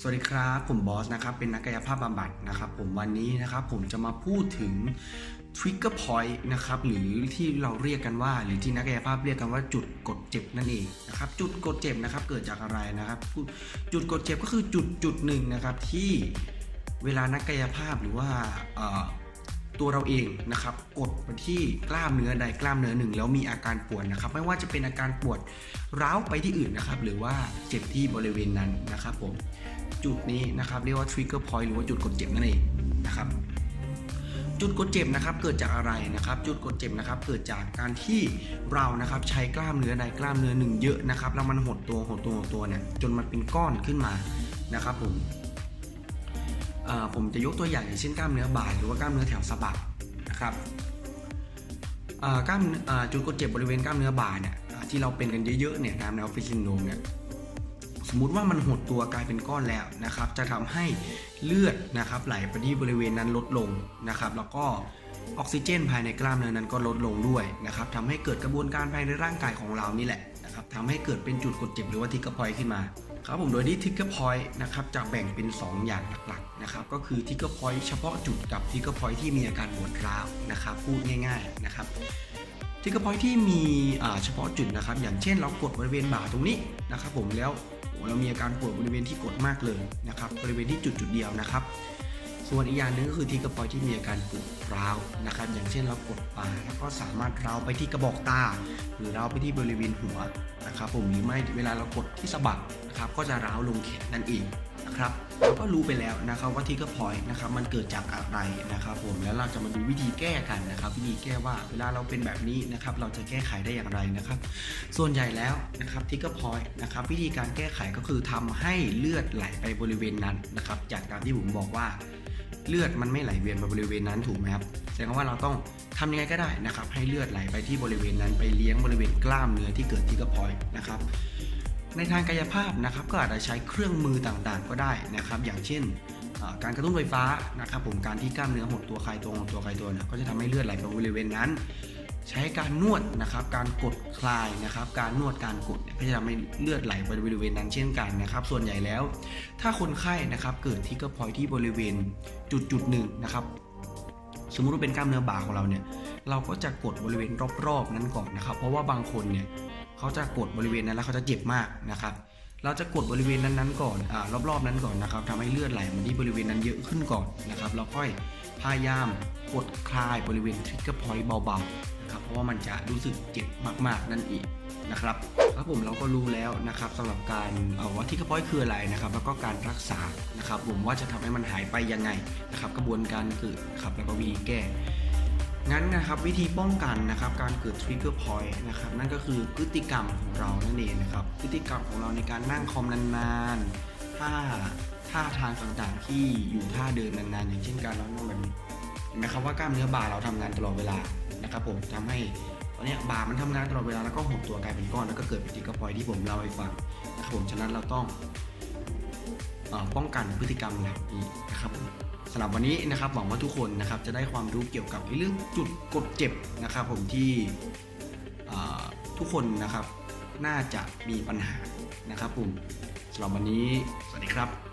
สวัสดีครับ ผมบอสนะครับ เป็นนักกายภาพบำบัดนะครับ ผมวันนี้นะครับผมจะมาพูดถึง trigger point นะครับหรือที่เราเรียกกันว่า หรือที่นักกายภาพเรียกกันว่าจุดกดเจ็บนั่นเองนะครับจุดกดเจ็บนะครับเกิดจากอะไรนะครับจุดกดเจ็บก็คือจุดจุดหนึ่งนะครับที่เวลานักกายภาพหรือว่าตัวเราเองนะครับกดไปที่กล้ามเนื้อใดกล้ามเนื้อหนึ่งแล้วมีอาการปวดนะครับ ไม่ว่าจะเป็นอาการปวดร้าวไปที่อื่นนะครับ หรือว่าเจ็บที่บริเวณนั้นนะครับผม จุดนี้นะครับเรียกว่า trigger point หรือว่าจุดกดเจ็บนั่นเองนะครับ จุดกดเจ็บนะครับเกิดจากอะไรนะครับ จุดกดเจ็บนะครับเกิดจากการที่เรานะครับใช้กล้ามเนื้อใดกล้ามเนื้อหนึ่งเยอะนะครับแล้วมันหดตัวหดตัวหดตัวเนี่ยจนมันเป็นก้อนขึ้นมานะครับผมผมจะยกตัวอย่างอย่างเช่นกล้ามเนื้อบ่าหรือว่ากล้ามเนื้อแถวสะบักนะครับกล้ามจุดกดเจ็บบริเวณกล้ามเนื้อบ่าเนี่ยที่เราเป็นกันเยอะๆเนี่ยตามแนวฟิซินโดมเนี่ย สมมุติว่ามันหดตัวกลายเป็นก้อนแล้วนะครับ จะทำให้เลือดนะครับไหลไปที่บริเวณนั้นลดลงนะครับ แล้วก็ออกซิเจนภายในกล้ามเนื้อนั้นก็ลดลงด้วยนะครับทำให้เกิดกระบวนการภายในร่างกายของเรานี่แหละนะครับทำให้เกิดเป็นจุดกดเจ็บหรือว่าทิกเกอร์พอยต์ขึ้นมาครับผมโดยที่ทิกเกอร์พอยต์นะครับจะแบ่งเป็น 2 อย่างหลักๆนะครับก็คือทิกเกอร์พอยต์เฉพาะจุดกับทิกเกอร์พอยต์ที่มีอาการปวดร้าวนะครับพูดง่าย ๆนะครับทิกเกอร์พอยที่มีอ่าเฉพาะจุดนะครับ อย่างเช่นเรากดบริเวณบ่าตรงนี้นะครับผมแล้ว เรามีอาการปวดบริเวณที่กดมากเลยนะครับบริเวณที่จุดจุดเดียวนะครับ ส่วนอีกอย่างหนึงก็คือทิกเกระปอยที่มีอาการปวดร้าวนะครับ อย่างเช่นเรากดบ่าแล้วก็สามารถร้าวไปที่กระบอกตา หรือร้าวไปที่บริเวณหัวนะครับผมหรือไม่เวลาเรากดที่สะบักนะครับก็จะร้าวลงแขนนั่นเอง นะครับเราก็รู้ไปแล้วนะครับว่าทิกเกอร์พอยนะครับมันเกิดจากอะไรนะครับผมแล้วเราจะมาดูวิธีแก้กันนะครับ วิธีแก้ว่าเวลาเราเป็นแบบนี้นะครับเราจะแก้ไขได้อย่างไรนะครับ ส่วนใหญ่แล้วนะครับทิกเกอร์พอยนะครับวิธีการแก้ไขก็คือทำให้เลือดไหลไปบริเวณนั้นนะครับจากการที่ผมบอกว่าเลือดมันไม่ไหลเวียนไปบริเวณนั้นถูกไหมครับแสดงว่าเราต้องทำยังไงก็ได้นะครับให้เลือดไหลไปที่บริเวณนั้นไปเลี้ยงบริเวณกล้ามเนื้อที่เกิดทิกเกอร์พอยนะครับ ในทางกายภาพนะครับก็อาจจะใช้เครื่องมือต่างๆ ก็ได้นะครับ อย่างเช่นการกระตุ้นไฟฟ้านะครับผมการที่กล้ามเนื้อหดตัวคลายตัวหดตัวคลายตัวเนี่ยก็จะทำให้เลือดไหลไปบริเวณนั้น ใช้การนวดนะครับ การกดคลายนะครับ การนวดการกดเนี่ยก็จะทำให้เลือดไหลไปบริเวณนั้นเช่นกันนะครับ ส่วนใหญ่แล้ว ถ้าคนไข้นะครับเกิดทิกเกร์พอยที่บริเวณจุดจุดๆหนึ่งนะครับสมมุติว่าเป็นกล้ามเนื้อบ่าของเราเนี่ยเราก็จะกดบริเวณรอบๆนั้นก่อนนะครับ เพราะว่าบางคนเนี่ย เขาจะกดบริเวณนั้นแล้วเขาจะเจ็บมากนะครับ เราจะกดบริเวณนั้นๆก่อนอรอบๆนั้นก่อนนะครับทำให้เลือดไหลมาที่บริเวณนั้นเยอะขึ้นก่อนนะครับแล้วค่อยพยายามกดคลายบริเวณทริกเกอร์พอยต์เบาๆนะครับเพราะว่ามันจะรู้สึกเจ็บมากๆนั่นเองนะครับครับผมเราก็รู้แล้วนะครับสำหรับการเอาว่าทริกเกอร์พอยต์คืออะไรนะครับ แล้วก็การรักษานะครับ ผมว่าจะทำให้มันหายไปยังไงนะครับ กระบวนการเกิดนะครับแล้วก็วิธีแก้ งั้นนะครับวิธีป้องกันนะครับการเกิด trigger point นะครับนั่นก็คือพฤติกรรมของเรานั่นเองนะครับพฤติกรรมของเราในการนั่งคอมนานๆท่าท่าทางต่างๆที่อยู่ท่าเดินนานๆ อย่างเช่นการนั่งแบบนี้เห็นไหมครับว่ากล้ามเนื้อบ่าเราทำงานตลอดเวลานะครับผมทำให้ตอนนี้บ่ามันทำงานตลอดเวลาแล้วก็หดตัวกลายเป็นก้อนแล้วก็เกิดเป็น trigger point ที่ผมเล่าให้ฟังนะครับผมฉะนั้นเราต้อง ป้องกันพฤติกรรมแบบนี้นะครับผมสำหรับวันนี้นะครับหวังว่าทุกคนนะครับจะได้ความรู้เกี่ยวกับเรื่องจุดกดเจ็บนะครับ ผมที่ทุกคนนะครับน่าจะมีปัญหานะครับผมสำหรับวันนี้ สวัสดีครับ